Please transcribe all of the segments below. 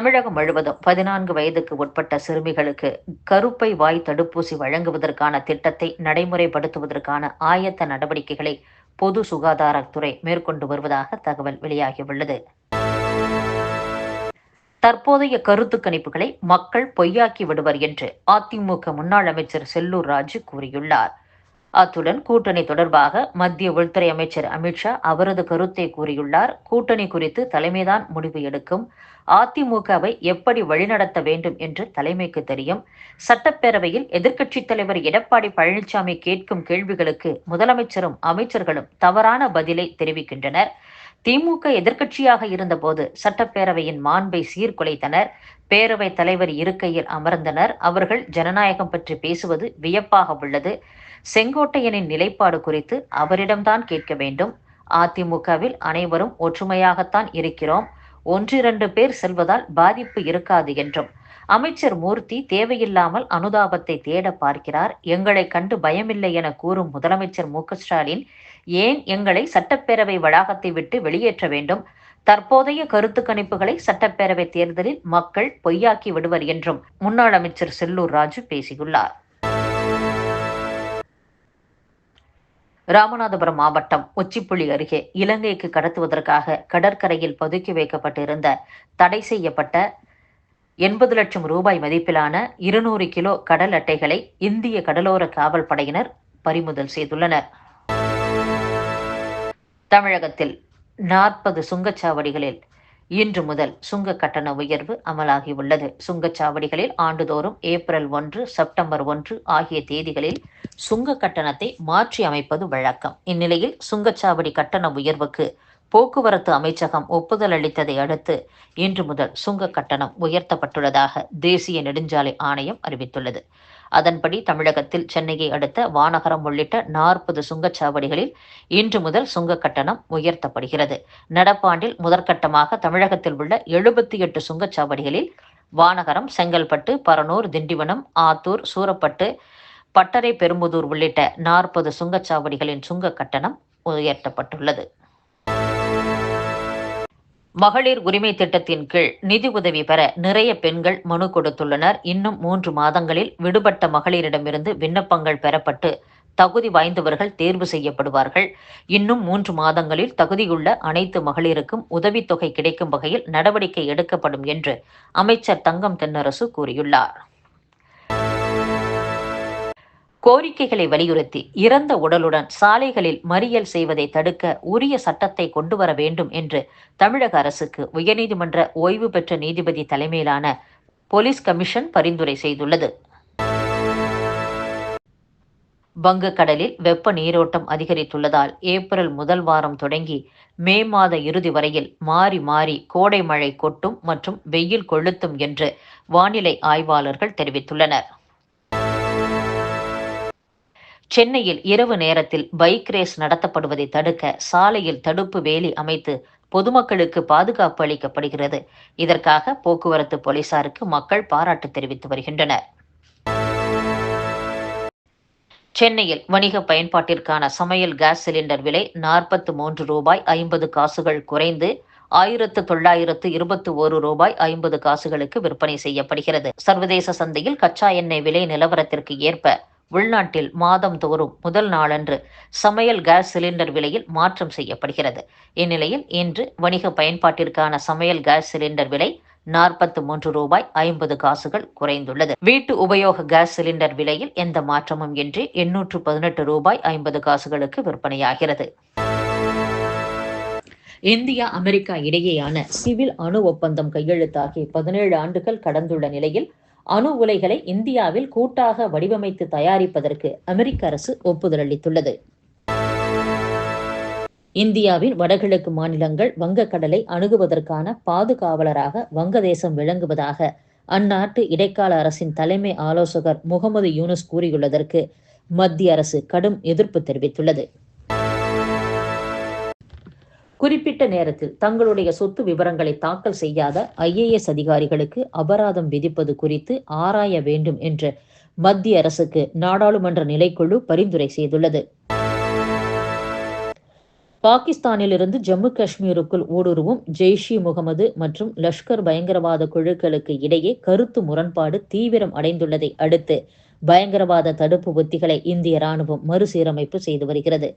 தமிழகம் முழுவதும் பதினான்கு வயதுக்கு உட்பட்ட சிறுமிகளுக்கு கருப்பை வாய் தடுப்பூசி வழங்குவதற்கான திட்டத்தை நடைமுறைப்படுத்துவதற்கான ஆயத்த நடவடிக்கைகளை பொது சுகாதாரத்துறை மேற்கொண்டு வருவதாக தகவல் வெளியாகியுள்ளது. தற்போதைய கருத்து கணிப்புகளை மக்கள் பொய்யாக்கி விடுவர் என்று அதிமுக முன்னாள் அமைச்சர் செல்லூர் ராஜு கூறியுள்ளார். அத்துடன் கூட்டணி தொடர்பாக மத்திய உள்துறை அமைச்சர் அமித்ஷா அவரது கருத்தை கூறியுள்ளார். கூட்டணி குறித்து தலைமைதான் முடிவு எடுக்கும். அதிமுகவை எப்படி வழிநடத்த வேண்டும் என்று தலைமைக்கு தெரியும். சட்டப்பேரவையில் எதிர்க்கட்சித் தலைவர் எடப்பாடி பழனிசாமி கேட்கும் கேள்விகளுக்கு முதலமைச்சரும் அமைச்சர்களும் தவறான பதிலை தெரிவிக்கின்றனர். திமுக எதிர்க்கட்சியாக இருந்தபோது சட்டப்பேரவையின் மாண்பை சீர்குலைத்தனர். பேரவைத் தலைவர் இருக்கையில் அமர்ந்தனர். அவர்கள் ஜனநாயகம் பற்றி பேசுவது வியப்பாக உள்ளது. செங்கோட்டையனின் நிலைப்பாடு குறித்து அவரிடம்தான் கேட்க வேண்டும். அதிமுகவில் அனைவரும் ஒற்றுமையாகத்தான் இருக்கிறோம். ஒன்றிரண்டு பேர் செல்வதால் பாதிப்பு இருக்காது என்றும் அமைச்சர் மூர்த்தி தேவையில்லாமல் அனுதாபத்தை தேட பார்க்கிறார். எங்களை கண்டு பயமில்லை என கூறும் முதலமைச்சர் மு. ஸ்டாலின் ஏன் எங்களை சட்டப்பேரவை வளாகத்தை விட்டு வெளியேற்ற வேண்டும்? தற்போதைய கருத்து கணிப்புகளை சட்டப்பேரவை தேர்தலில் மக்கள் பொய்யாக்கி விடுவர் என்றும் முன்னாள் அமைச்சர் செல்லூர் ராஜு பேசியுள்ளார். ராமநாதபுரம் மாவட்டம் உச்சிப்புள்ளி அருகே இலங்கைக்கு கடத்துவதற்காக கடற்கரையில் பதுக்கி வைக்கப்பட்டிருந்த தடை செய்யப்பட்ட எண்பது லட்சம் ரூபாய் மதிப்பிலான இருநூறு கிலோ கடல் அட்டைகளை இந்திய கடலோர காவல் படையினர் பறிமுதல் செய்துள்ளனர். தமிழகத்தில் நாற்பது சுங்கச்சாவடிகளில் இன்று முதல் சுங்க கட்டண உயர்வு அமலாகியுள்ளது. சுங்கச்சாவடிகளில் ஆண்டுதோறும் ஏப்ரல் ஒன்று செப்டம்பர் ஒன்று ஆகிய தேதிகளில் சுங்க கட்டணத்தை மாற்றி அமைப்பது வழக்கம். இந்நிலையில் சுங்கச்சாவடி கட்டண உயர்வுக்கு போக்குவரத்து அமைச்சகம் ஒப்புதல் அளித்ததை அடுத்து இன்று முதல் சுங்க கட்டணம் உயர்த்தப்பட்டுள்ளதாக தேசிய நெடுஞ்சாலை ஆணையம் அறிவித்துள்ளது. அதன்படி தமிழகத்தில் சென்னையை அடுத்த வானகரம் உள்ளிட்ட நாற்பது சுங்கச்சாவடிகளில் இன்று முதல் சுங்க கட்டணம் உயர்த்தப்படுகிறது. நடப்பாண்டில் முதற்கட்டமாக தமிழகத்தில் உள்ள எழுபத்தி எட்டு சுங்கச்சாவடிகளில் வானகரம் செங்கல்பட்டு பரனூர் திண்டிவனம் ஆத்தூர் சூரப்பட்டு பட்டறை பெரும்புதூர் உள்ளிட்ட நாற்பது சுங்கச்சாவடிகளின் சுங்க கட்டணம் உயர்த்தப்பட்டுள்ளது. மகளிர் உரிமை திட்டத்தின் கீழ் நிதி உதவி பெற நிறைய பெண்கள் மனு கொடுத்துள்ளனர். இன்னும் மூன்று மாதங்களில் விடுபட்ட மகளிரிடமிருந்து விண்ணப்பங்கள் பெறப்பட்டு தகுதி வாய்ந்தவர்கள் தேர்வு செய்யப்படுவார்கள். இன்னும் மூன்று மாதங்களில் தகுதியுள்ள அனைத்து மகளிருக்கும் உதவித்தொகை கிடைக்கும் வகையில் நடவடிக்கை எடுக்கப்படும் என்று அமைச்சர் தங்கம் தென்னரசு கூறியுள்ளார். கோரிக்கைகளை வலியுறுத்தி இறந்த உடலுடன் சாலைகளில் மறியல் செய்வதை தடுக்க உரிய சட்டத்தை கொண்டு வர வேண்டும் என்று தமிழக அரசுக்கு உயர்நீதிமன்ற ஓய்வு பெற்ற நீதிபதி தலைமையிலான போலீஸ் கமிஷன் பரிந்துரை செய்துள்ளது. வங்கக்கடலில் வெப்ப நீரோட்டம் அதிகரித்துள்ளதால் ஏப்ரல் முதல் வாரம் தொடங்கி மே மாத இறுதி வரையில் மாறி மாறி கோடை மழை கொட்டும் மற்றும் வெயில் கொளுத்தும் என்று வானிலை ஆய்வாளர்கள் தெரிவித்துள்ளனர். சென்னையில் இரவு நேரத்தில் பைக் ரேஸ் நடத்தப்படுவதை தடுக்க சாலையில் தடுப்பு வேலி அமைத்து பொதுமக்களுக்கு பாதுகாப்பு அளிக்கப்படுகிறது. இதற்காக போக்குவரத்து போலீசாருக்கு மக்கள் பாராட்டு தெரிவித்து வருகின்றனர். சென்னையில் வணிக பயன்பாட்டிற்கான சமையல் கேஸ் சிலிண்டர் விலை நாற்பத்து மூன்று ரூபாய் ஐம்பது காசுகள் குறைந்து ஆயிரத்து தொள்ளாயிரத்து இருபத்தி ஒரு ரூபாய் ஐம்பது காசுகளுக்கு விற்பனை செய்யப்படுகிறது. சர்வதேச சந்தையில் கச்சா எண்ணெய் விலை நிலவரத்திற்கு ஏற்ப உள்நாட்டில் மாதம் தோறும் முதல் நாளன்று சமையல் கேஸ் சிலிண்டர் விலையில் மாற்றம் செய்யப்படுகிறது. இந்நிலையில் இன்று வணிக பயன்பாட்டிற்கான சமையல் கேஸ் சிலிண்டர் விலை நாற்பத்து மூன்று ரூபாய் ஐம்பது காசுகள் குறைந்துள்ளது. வீட்டு உபயோக கேஸ் சிலிண்டர் விலையில் எந்த மாற்றமும் இன்றி எண்ணூற்று பதினெட்டு ரூபாய் ஐம்பது காசுகளுக்கு விற்பனையாகிறது. இந்தியா அமெரிக்கா இடையேயான சிவில் அணு ஒப்பந்தம் கையெழுத்தாகி பதினேழு ஆண்டுகள் கடந்துள்ள நிலையில் அணு உலைகளை இந்தியாவில் கூட்டாக வடிவமைத்து தயாரிப்பதற்கு அமெரிக்க அரசு ஒப்புதல் அளித்துள்ளது. இந்தியாவின் வடகிழக்கு மாநிலங்கள் வங்கக்கடலை அணுகுவதற்கான பாதுகாவலராக வங்கதேசம் விளங்குவதாக அந்நாட்டு இடைக்கால அரசின் தலைமை ஆலோசகர் முகமது யூனுஸ் கூறியுள்ளதற்கு மத்திய அரசு கடும் எதிர்ப்பு தெரிவித்துள்ளது. குறிப்பிட்ட நேரத்தில் தங்களுடைய சொத்து விவரங்களை தாக்கல் செய்யாத ஐஏஎஸ் அதிகாரிகளுக்கு அபராதம் விதிப்பது குறித்து ஆராய வேண்டும் என்று மத்திய அரசுக்கு நாடாளுமன்ற நிலைக்குழு பரிந்துரை செய்துள்ளது. பாகிஸ்தானிலிருந்து ஜம்மு காஷ்மீருக்குள் ஊடுருவும் ஜெய்ஷ் இ முகமது மற்றும் லஷ்கர் பயங்கரவாத குழுக்களுக்கு இடையே கருத்து முரண்பாடு தீவிரம் அடைந்துள்ளதை அடுத்து பயங்கரவாத தடுப்பு உத்திகளை இந்திய ராணுவம் மறுசீரமைப்பு செய்து வருகிறது.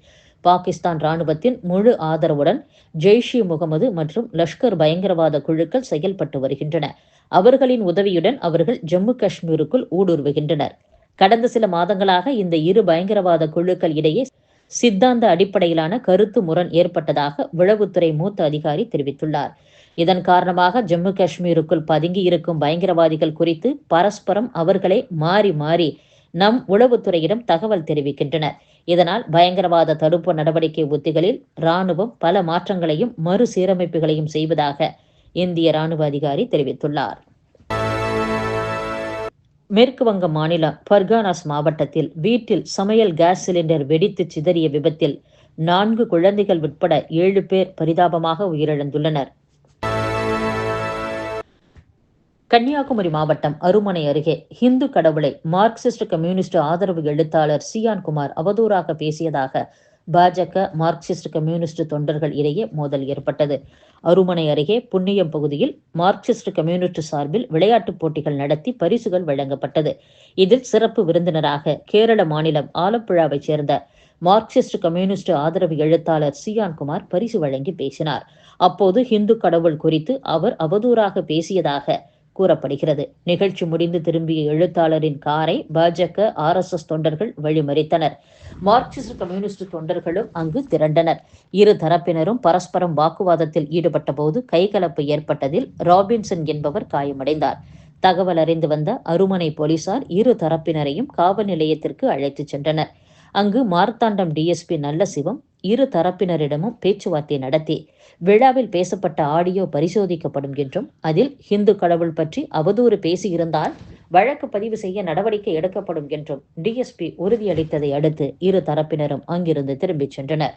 பாகிஸ்தான் ராணுவத்தின் முழு ஆதரவுடன் ஜெய்ஷ் இ முகமது மற்றும் லஷ்கர் பயங்கரவாத குழுக்கள் செயல்பட்டு வருகின்றன. அவர்களின் உதவியுடன் அவர்கள் ஜம்மு காஷ்மீருக்குள் ஊடுருவுகின்றனர். கடந்த சில மாதங்களாக இந்த இரு பயங்கரவாத குழுக்கள் இடையே சித்தாந்த அடிப்படையிலான கருத்து முரண் ஏற்பட்டதாக உளவுத்துறை மூத்த அதிகாரி தெரிவித்துள்ளார். இதன் காரணமாக ஜம்மு காஷ்மீருக்குள் பதுங்கி இருக்கும் பயங்கரவாதிகள் குறித்து பரஸ்பரம் அவர்களை மாறி மாறி நம் உளவுத்துறையிடம் தகவல் தெரிவிக்கின்றனர். இதனால் பயங்கரவாத தடுப்பு நடவடிக்கை உத்திகளில் இராணுவம் பல மாற்றங்களையும் மறுசீரமைப்புகளையும் செய்வதாக இந்திய ராணுவ அதிகாரி தெரிவித்துள்ளார். மேற்கு வங்க மாநிலம் பர்கானாஸ் மாவட்டத்தில் வீட்டில் சமையல் கேஸ் சிலிண்டர் வெடித்து சிதறிய விபத்தில் நான்கு குழந்தைகள் உட்பட ஏழு பேர் பரிதாபமாக உயிரிழந்துள்ளனர். கன்னியாகுமரி மாவட்டம் அருமனை அருகே ஹிந்து கடவுளை மார்க்சிஸ்ட் கம்யூனிஸ்ட் ஆதரவு எழுத்தாளர் சியான் குமார் அவதூறாக பேசியதாக பாஜக மார்க்சிஸ்ட் கம்யூனிஸ்ட் தொண்டர்கள் இடையே மோதல் ஏற்பட்டது. அருமனை அருகே புண்ணியம் பகுதியில் மார்க்சிஸ்ட் கம்யூனிஸ்ட் சார்பில் விளையாட்டுப் போட்டிகள் நடத்தி பரிசுகள் வழங்கப்பட்டது. இதில் சிறப்பு விருந்தினராக கேரள மாநிலம் ஆலப்புழாவைச் சேர்ந்த மார்க்சிஸ்ட் கம்யூனிஸ்ட் ஆதரவு எழுத்தாளர் சியான் குமார் பரிசு வழங்கி பேசினார். அப்போது ஹிந்து கடவுள் குறித்து அவர் அவதூறாக பேசியதாக கூறப்படுகிறது. நிகழ்ச்சி முடிந்து திரும்பிய எழுத்தாளரின் காரை பாஜக ஆர் எஸ் எஸ் தொண்டர்கள் வழிமறித்தனர். மார்க்சிஸ்ட் கம்யூனிஸ்ட் தொண்டர்களும் அங்கு திரண்டனர். இரு தரப்பினரும் பரஸ்பரம் வாக்குவாதத்தில் ஈடுபட்ட போது கைகலப்பு ஏற்பட்டதில் ராபின்சன் என்பவர் காயமடைந்தார். தகவல் அறிந்து வந்த அருமனை போலீசார் இரு தரப்பினரையும் காவல் நிலையத்திற்கு அழைத்துச் சென்றனர். அங்கு மார்த்தாண்டம் டிஎஸ்பி நல்லசிவம் இரு தரப்பினரிடமும் பேச்சுவார்த்தை நடத்தி விழாவில் பேசப்பட்ட ஆடியோ பரிசோதிக்கப்படும் என்றும் அதில் ஹிந்து கடவுள் பற்றி அவதூறு பேசியிருந்தால் வழக்கு பதிவு செய்ய நடவடிக்கை எடுக்கப்படும் என்றும் டிஎஸ்பி உறுதியளித்ததை அடுத்து இரு தரப்பினரும் அங்கிருந்து திரும்பிச் சென்றனர்.